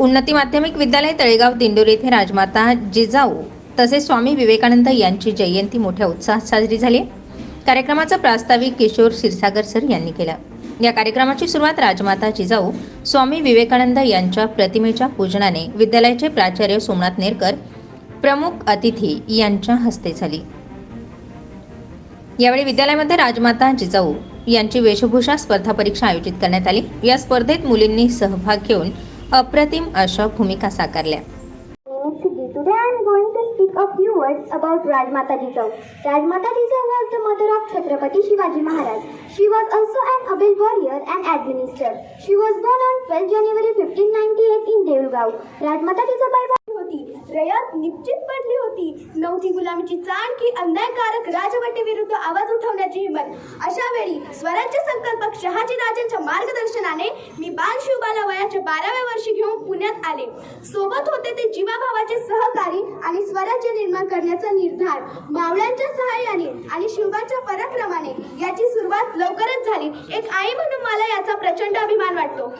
उन्नती माध्यमिक विद्यालय तळेगाव दिंडोरी येथे राजमाता जिजाऊ तसेच स्वामी विवेकानंद यांची जयंती मोठ्या उत्साहात साजरी झाली. कार्यक्रमाचं प्रास्ताविक किशोर क्षीरसागर सर यांनी केलं. या कार्यक्रमाची सुरुवात राजमाता जिजाऊ स्वामी विवेकानंद यांच्या प्रतिमेच्या पूजनाने विद्यालयाचे प्राचार्य सोमनाथ नेरकर प्रमुख अतिथी यांच्या हस्ते झाली. यावेळी विद्यालयामध्ये राजमाता जिजाऊ यांची वेशभूषा स्पर्धा परीक्षा आयोजित करण्यात आली. या स्पर्धेत मुलींनी सहभाग घेऊन अप्रतिम अशा भूमिका साकारल्या. Today I am going to speak a few words about Rajmata Jijau. Rajmata Jijau was the mother of Chhatrapati Shivaji Maharaj. She was also an able warrior and administrator. She was born on 12 January 1598 in Devgaon. Rajmata Jijabai होती रयत निश्चित पडली होती नव्हती गुलामीची चाण की अन्यायकारक राजवटी विरुद्ध आवाज उठवण्याची हिंमत. अशा वेळी स्वराज्य संकल्पक शहाजी राजांच्या मार्गदर्शनाने मी बाल शिवबाला वयाच्या बाराव्या वर्षी घेऊन पुण्यात आले. सोबत होते ते जीवाभावाचे सहकारी आणि स्वराज्य निर्माण करण्याचा निर्धार. मावळ्यांच्या सहाय्याने आणि शिवबाच्या पराक्रमाने याची सुरुवात लवकरच झाली. एक आई म्हणून मला याचा प्रचंड अभिमान वाटतो.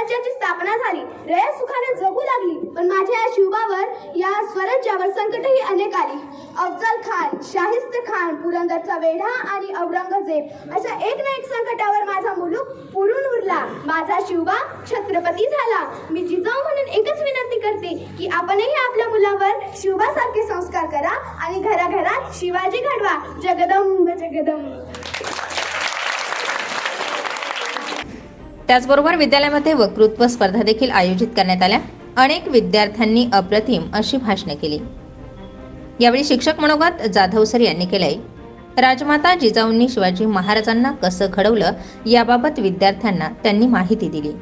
स्वराज्याची स्थापना झाली. रयत सुखाने जगू लागली. पण माझ्या या शिवबावर या स्वराज्यावर संकटही अनेक आली. अफजल खान शाहिस्त खान पुरंदरचा वेढा आणि औरंगजेब अशा एक ना एक संकटावर माझा मुलूक पुरून उरला. माझा शिवबा छत्रपती झाला. मी जिजाऊ म्हणून एकच विनंती करते की आपणही आपल्या मुलावर शिवबासारखे संस्कार करा आणि घराघरात शिवाजी घडवा. जगदंब जगदंब. त्याचबरोबर विद्यालयामध्ये वक्तृत्व स्पर्धा देखील आयोजित करण्यात आल्या. अनेक विद्यार्थ्यांनी अप्रतिम अशी भाषणे केली. यावेळी शिक्षक मनोगत जाधव सर यांनी केलंय. राजमाता जिजाऊंनी शिवाजी महाराजांना कसं घडवलं याबाबत विद्यार्थ्यांना त्यांनी माहिती दिली.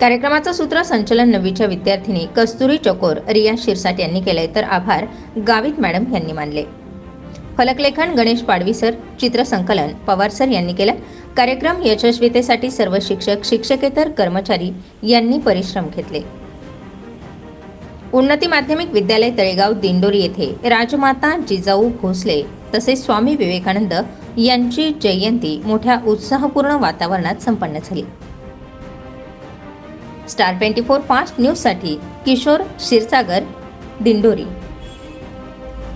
कार्यक्रमाचं सूत्रसंचलन नववीच्या विद्यार्थिनी कस्तुरी चकोर रिया शिरसाट यांनी केलंय तर आभार गावित मॅडम यांनी मानले. फलकलेखन गणेश पाडवी सर चित्रसंकलन पवार सर यांनी केलं कार्यक्रम यशस्वीतेसाठी सर्व शिक्षक शिक्षकेतर कर्मचारी यांनी परिश्रम घेतले. उन्नती माध्यमिक विद्यालय तळेगाव दिंडोरी येथे राजमाता जिजाऊ भोसले तसेच स्वामी विवेकानंद यांची जयंती मोठ्या उत्साहपूर्ण वातावरणात संपन्न झाली. स्टार ट्वेंटी फोर फास्ट न्यूजसाठी किशोर क्षीरसागर दिंडोरी.